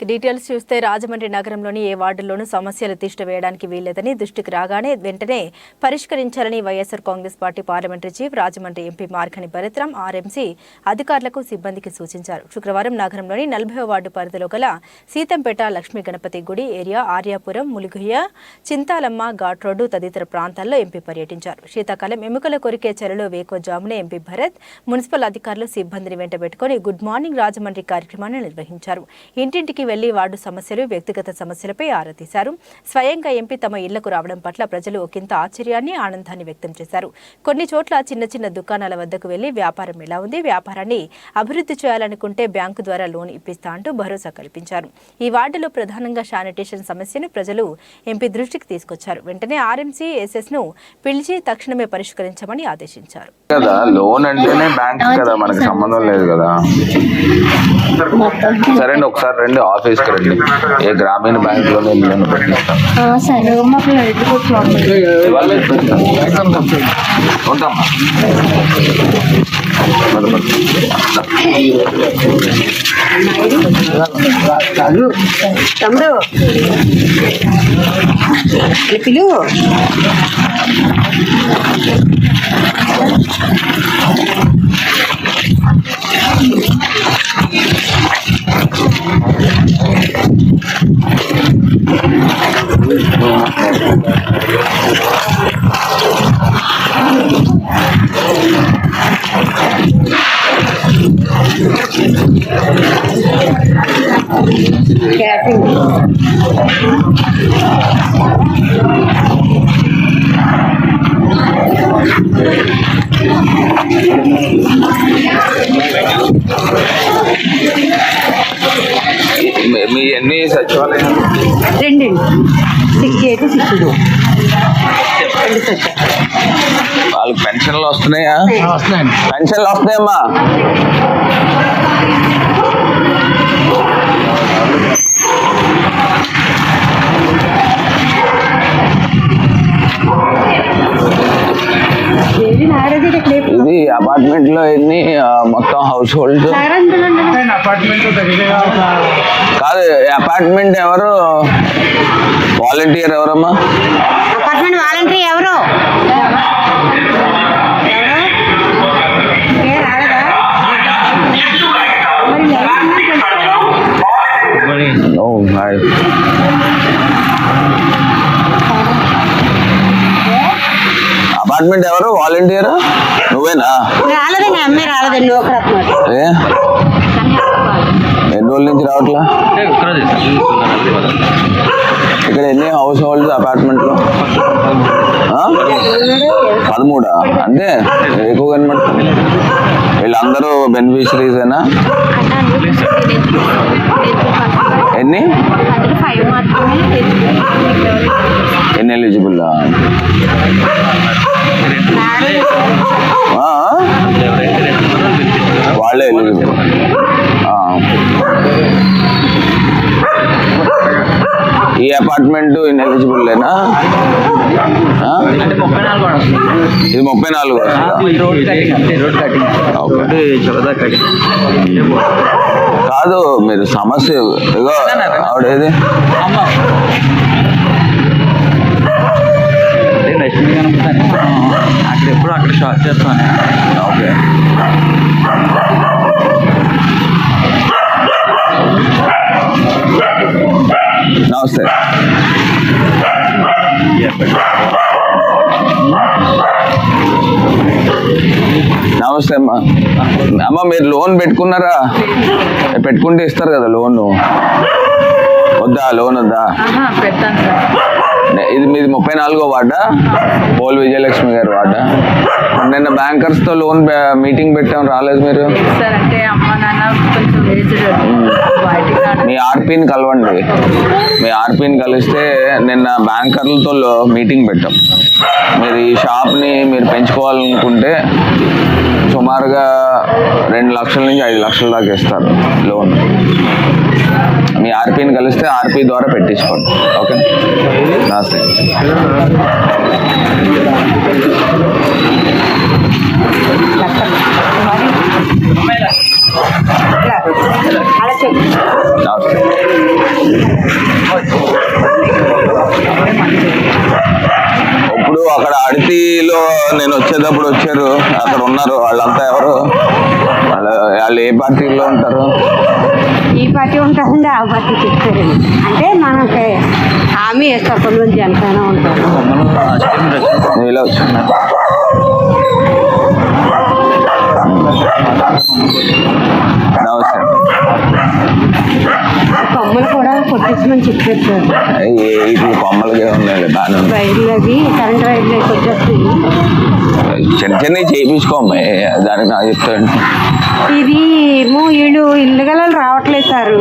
Details చూస్తే రాజమండ్రి నగరంలోని ఏ వార్డుల్లోనూ సమస్యలు తిష్ట వేయడానికి వీల్లేదని దృష్టికి రాగానే వెంటనే పరిష్కరించాలని YSR Congress party parliamentary chief Rajahmundry MP Margani Bharatram RMC అధికారులకు సిబ్బందికి సూచించారు. శుక్రవారం నగరంలోని నలభై వార్డు పరిధిలో గల సీతంపేట లక్ష్మీ గణపతి గుడి ఏరియా ఆర్యాపురం ములుగుయ్య చింతాలమ్మ ఘాట్ రోడ్డు తదితర ప్రాంతాల్లో ఎంపీ పర్యటించారు. శీతాకాలం ఎముకల కొరికే చర్యలో వేకోజామునే ఎంపీ భరత్ మున్సిపల్ అధికారులు సిబ్బందిని వెంటబెట్టుకుని గుడ్ మార్నింగ్ రాజమండ్రి కార్యక్రమాన్ని నిర్వహించారు. ఇంటింటికి వెళ్ళి వార్డు సమస్యలు వ్యక్తిగత సమస్యలపై ఆరా తీశారు. స్వయంగా ఎంపీ తమ ఇళ్ళకు రావడం పట్ల ప్రజలు ఒకంత ఆశ్చర్యాన్ని ఆనందాన్ని వ్యక్తం చేశారు. కొన్ని చోట్ల చిన్న చిన్న దుకాణాల వద్దకు వెళ్ళి వ్యాపారం ఎలా ఉంది వ్యాపారాన్ని అభివృద్ధి చేయాలనుకుంటే బ్యాంకు ద్వారా లోన్ ఇప్పిస్తా అంటూ భరోసా కల్పించారు. ఈ వార్డులో ప్రధానంగా శానిటేషన్ సమస్యను ప్రజలు ఎంపీ దృష్టికి తీసుకొచ్చారు. వెంటనే ఆర్ఎంసీ ఎస్ఎస్ను పిలిచి తక్షణమే పరిష్కరించమని ఆదేశించారు. కదా లోన్ అంటేనే బ్యాంక్ కదా మనకి సంబంధం లేదు కదా. సరే అండి ఒకసారి రండి ఆఫీస్కి రండి ఏ గ్రామీణ బ్యాంక్లోనే నేను. ఉంటామ్మా. తమ్ముడు. పిలు మీ- ఎన్ని సచివాలయం రెండండి. సిక్స్ ఎయిట్ సిక్స్ టూ రెండు వాళ్ళకి పెన్షన్లు వస్తున్నాయా? పెన్షన్లు వస్తున్నాయమ్మా. అపార్ట్మెంట్లో ఎన్ని మొత్తం హౌస్ హోల్డ్ కాదు అపార్ట్మెంట్ ఎవరు? వాలంటీర్ ఎవరమ్మా? అపార్ట్మెంట్ వాలంటీర్ ఎవరు? రాలేదా? అపార్ట్మెంట్ ఎవరు? వాలంటీర్ నువ్వేనా? రాలేదండి అమ్మాయి రాలేదండి ఒకరు అన్నమాట ఏ? ఎన్ని రోజుల నుంచి రావట్లా? ఇక్కడ ఎన్ని హౌస్ హోల్డ్ అపార్ట్మెంట్లో? ఆ? పదమూడా? అంటే ఎక్కువ కనబడుతుంది. వీళ్ళందరూ బెనిఫిషరీస్ వాళ్ళే ఈ అపార్ట్మెంట్ ఇన్ ఎలిజిబుల్ లేనా ఆ? అంటే ముప్పై నాలుగు కూడా వస్తుంది. ఇది ముప్పై నాలుగు కాదు మీరు సమస్య ఇగో ఆవిడేది లక్ష్మీ అక్కడ ఎప్పుడు అక్కడ షాప్ చేస్తాను. ఓకే. నమస్తే. నమస్తే అమ్మా. అమ్మ మీరు లోన్ పెట్టుకున్నారా? పెట్టుకుంటే ఇస్తారు కదా లోన్. వద్దా లోన్ వద్దా? ఇది మీది ముప్పై నాలుగో వార్డా? పోల్ విజయలక్ష్మి గారి వార్డా? నిన్న బ్యాంకర్స్తో లోన్ మీటింగ్ పెట్టాం. రాలేదు మీరు? మీ ఆర్పీని కలవండి. మీ ఆర్పీని కలిస్తే నిన్న బ్యాంకర్లతో మీటింగ్ పెట్టాం. మీరు ఈ షాప్ని మీరు పెంచుకోవాలనుకుంటే సుమారుగా రెండు లక్షల నుంచి ఐదు లక్షల దాకా ఇస్తారు లోన్. మీ ఆర్పీని కలిస్తే ఆర్పీ ద్వారా పెట్టించుకోండి. ఓకే నమస్తే. అడితిలో నేను వచ్చేటప్పుడు వచ్చారు. అక్కడ ఉన్నారు. వాళ్ళంతా ఎవరు? వాళ్ళు వాళ్ళు ఏ పార్టీలో ఉంటారు? ఈ పార్టీ ఉంటుందండి ఆ పార్టీ చెప్తారండి. అంటే మనకి హామీ వేస్తారు కొంతమంది జనసేన ఉంటారు. కొమ్మలు కూడా కొట్టించమని చెప్పారు సార్. కొమ్మలుగా ఉన్నాయి వైర్లు అవి కరెంట్ వైర్లు చిన్న చిన్నవి చేయించుకోమ్మ దానికి నాకు చెప్తాను ఇది ఏమో వీళ్ళు ఇల్లు గల రావట్లేదు సార్.